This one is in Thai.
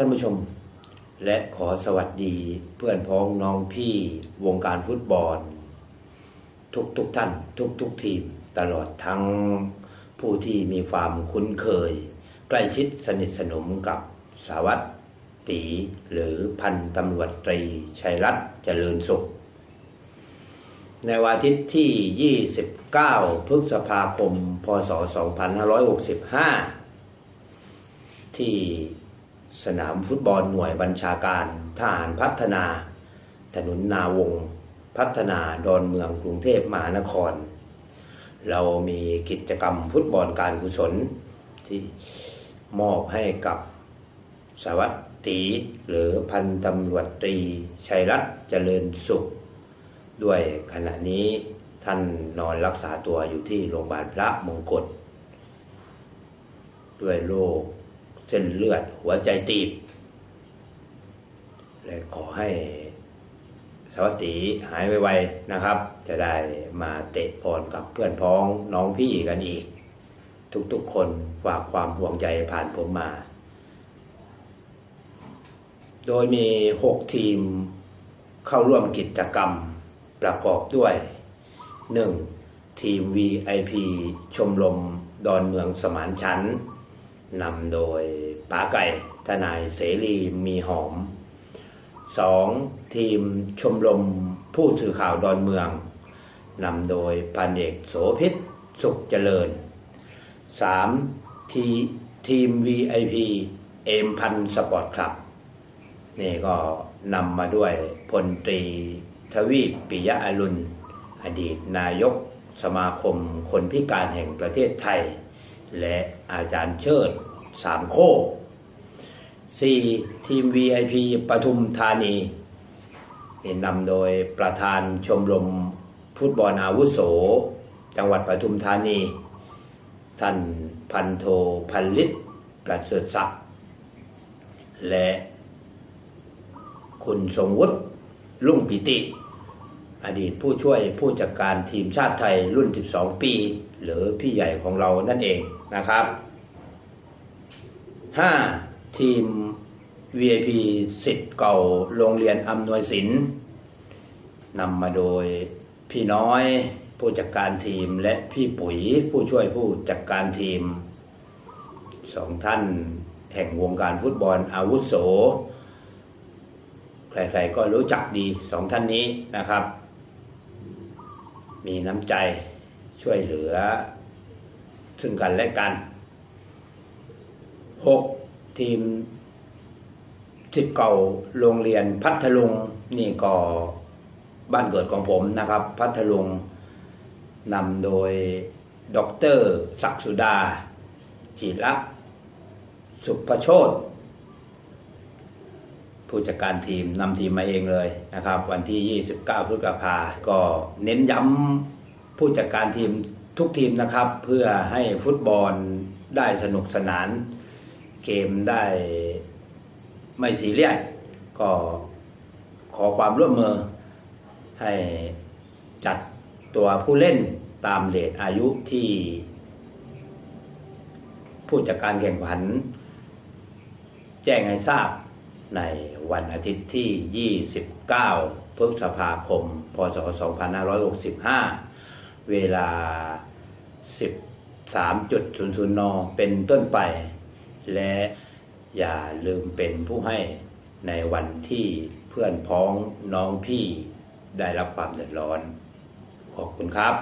ท่านผู้ชม และขอสวัสดีเพื่อนพ้องน้องพี่วงการฟุตบอล ทุกทุกท่านทุกทุกทีม ตลอดทั้งผู้ที่มีความคุ้นเคย ใกล้ชิดสนิทสนมกับสาวัตตีหรือพันตำรวจตรีชัยรัตน์เจริญสุข ในวันอาทิตย์ที่ 29 พฤษภาคม พศ 2565 ที่ สนามฟุตบอลหน่วยบัญชาการทหารพัฒนา ถนนนาวง พัฒนาดอนเมืองกรุงเทพมหานคร เรามีกิจกรรมฟุตบอลการกุศลที่มอบให้กับสวัตรตีหรือพันตำรวจตรีชัยรัตน์เจริญสุข ด้วยขณะนี้ท่านนอนรักษาตัวอยู่ที่โรงพยาบาลพระมงกุฎด้วยโรค เส้นเลือดหัวใจตีบและขอให้สวัสดีหายไวๆนะครับ จะได้มาเตะบอลกับเพื่อนพ้องน้องพี่กันอีก ทุกๆคนฝากความห่วงใยผ่านผมมา โดยมี 6 ทีมเข้าร่วมกิจกรรมประกอบด้วย 1. ทีม VIP ชมรมดอนเมืองสมานชั้น นำโดยป๋าไก่ทนายเสรีมีหอม 2. ทีมชมรมผู้สื่อข่าวดอนเมืองนำโดยพันเอกโสพิษสุขเจริญ 3. ทีทีม VIP เอมพันสปอร์ตคลับ นี่ก็นำมาด้วยพลตรีทวีปปิยะอรุณ อดีตนายกสมาคมคนพิการแห่งประเทศไทย และอาจารย์เชิดสามโคก 4. ทีม VIP ปทุมธานีนี่นำโดยประธานชมรมฟุตบอลอาวุโส จังหวัดปทุมธานี ท่านพันโทพันลิตประเสริฐศักดิ์และคุณทรงวุฒิลุ่งปิติ อดีตผู้ช่วยผู้จัดการทีมชาติไทยรุ่น 12 ปี หรือพี่ใหญ่ของเรานั่นเองนะครับ 5. ทีม VIP สิทธิ์เก่าโรงเรียนอำนวยสินนำมาโดยพี่น้อยผู้จัดการทีมและพี่ปุ๋ยผู้ช่วยผู้จัดการทีมสองท่านแห่งวงการฟุตบอลอาวุโส ใครๆก็รู้จักดีสองท่านนี้นะครับ มีน้ำใจช่วยเหลือ ซึ่งกันและกัน 6. ทีมสิทธิ์เก่าโรงเรียนพัทลุงนี่ก็บ้านเกิดของผมนะครับ พัทลุงนำโดยด็อกเตอร์ศักสุดาจิระสุภโชต ผู้จัดการทีมนำทีมมาเองเลยนะครับ วันที่ 29 พฤษภาก็เน้นย้ำผู้จัดการทีมทุกทีมนะครับ เพื่อให้ฟุตบอลได้สนุกสนาน เกมได้ไม่ซีเรียสก็ขอความร่วมมือ ให้จัดตัวผู้เล่นตามเลทอายุที่ ผู้จัดการแข่งขัน แจ้งให้ทราบ ในวันอาทิตย์ที่ 29 พฤษภาคม พศ 2565 เวลา 13.00 น เป็นต้นไป และอย่าลืมเป็นผู้ให้ในวันที่เพื่อนพ้องน้องพี่ได้รับความเดือดร้อน ขอบคุณครับ